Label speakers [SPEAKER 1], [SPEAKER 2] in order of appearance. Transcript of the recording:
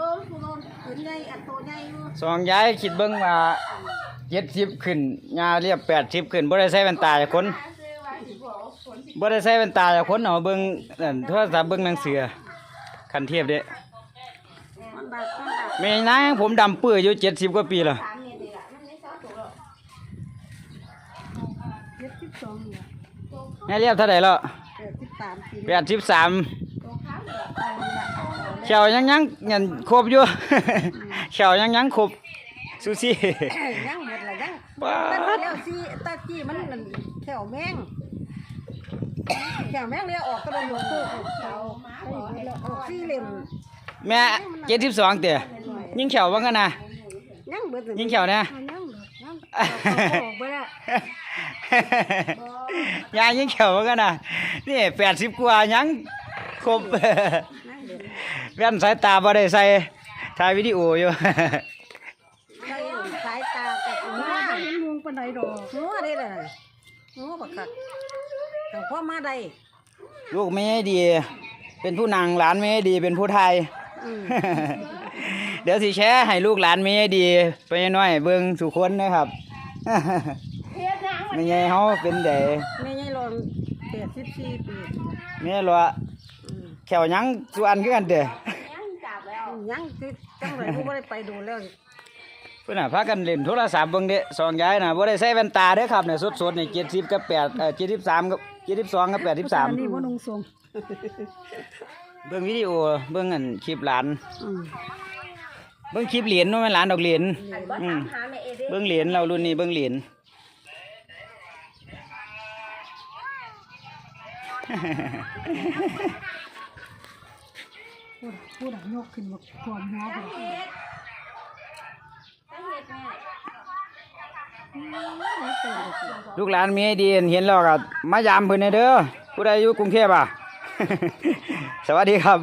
[SPEAKER 1] อยู่ผู้โดนขึ้นใหญ่อันโตใหญ่อยู่
[SPEAKER 2] สองย้ายคิดเบิ่งว่า70ขึ้นยาเรียบ80ขึ้นบ่ได้ใส่แว่นตาจากคนบ่ได้ใส่แว่นตาจากคนเอาเบิ่งนั่นโทรศัพท์เบิ่งหนังสือคันเทียบเด้
[SPEAKER 1] มันบาดมันบาด
[SPEAKER 2] แม่นางผมดำปื้ออยู่70กว่าปีแล้ว
[SPEAKER 1] สามเมตรนี่ล่ะมันไม่เศร้าถูกหรอกเจ็ดสิบสองเนี่ย
[SPEAKER 2] แม่เรียบเท่าไหร่แล้ว
[SPEAKER 1] แปดสิบสามปี
[SPEAKER 2] 83
[SPEAKER 1] ตัวข้ามเลยเอาละ เอาละ
[SPEAKER 2] เขียวยังยังเงินครบอยู่ เขียวยังยังครบซูซี่
[SPEAKER 1] ยังหมดละยัง
[SPEAKER 2] บ้า
[SPEAKER 1] ตัดแล้วสิตัดจี้มันนั่นแถวแมงแถวแมงเลยออกก็เลยหลวงปู่เขาออกสี่เหลี่ยม
[SPEAKER 2] แม่เจ็ดสิบสองเตี๋ยยิงเขียวบ้างกันนะ
[SPEAKER 1] ยังเบิด
[SPEAKER 2] ยิงเขียวนะ
[SPEAKER 1] ยังยังเอาออกไปแล้ว
[SPEAKER 2] ยายยิงเขียวบ้างกันนะนี่แปดสิบกว่ายัง ครบแว่นสายตาบ่ได้ใส่ถ่ายวิดีโออยู่
[SPEAKER 1] ใช้สายตากับหัวเห็นมุงปานใดดอกหัวได้เลยหัวบักคักแต่พ่อมาได้
[SPEAKER 2] ลูกไม่ให้ดี เป็นผู้นางหลานไม่ให้ดีเป็นผู้ไทย
[SPEAKER 1] อืม
[SPEAKER 2] เดี๋ยวสิแชร์ให้ลูกหลานไม่ให้ดี ไปน้อยเบิ่งสุคนนะครับ ไม่ไงเขาเป็นเด๋
[SPEAKER 1] แม่ยายรอนแปดสิบสี่ปี
[SPEAKER 2] แม่รัว
[SPEAKER 1] อืม
[SPEAKER 2] แขวหยังส่วนคือกันเด้อ
[SPEAKER 1] ยังคือจังไรกูไม่ได้ไปดูแล้ว
[SPEAKER 2] เพิ่นน่ะพากันเล่นโทรศัพท์เบิ่งเด้สองยายน่ะบ่ได้ใส่แว่นตาเด้อครับเนี่ยสดๆนี่70กับ8เอ่อ73กับ72กับ83
[SPEAKER 1] นี่ว่านุ่งทรง
[SPEAKER 2] เบิ่งวิดีโอเบิ่งอันคลิปหลาน
[SPEAKER 1] อืม
[SPEAKER 2] เบิ่งคลิปเหรียญเนาะแม่นหลานดอกเหรียญอืมเบิ่งเหรียญเรารุ่นนี้เบิ่งเหรียญ
[SPEAKER 1] พูดพูดยกขึ้นมาความหัวไป
[SPEAKER 2] ลูกหลานมีให้ดีเห็นแล้วก็มายามเพิ่นให้เด้อผู้ใดอยู่กรุงเทพอะ สวัสดีครับ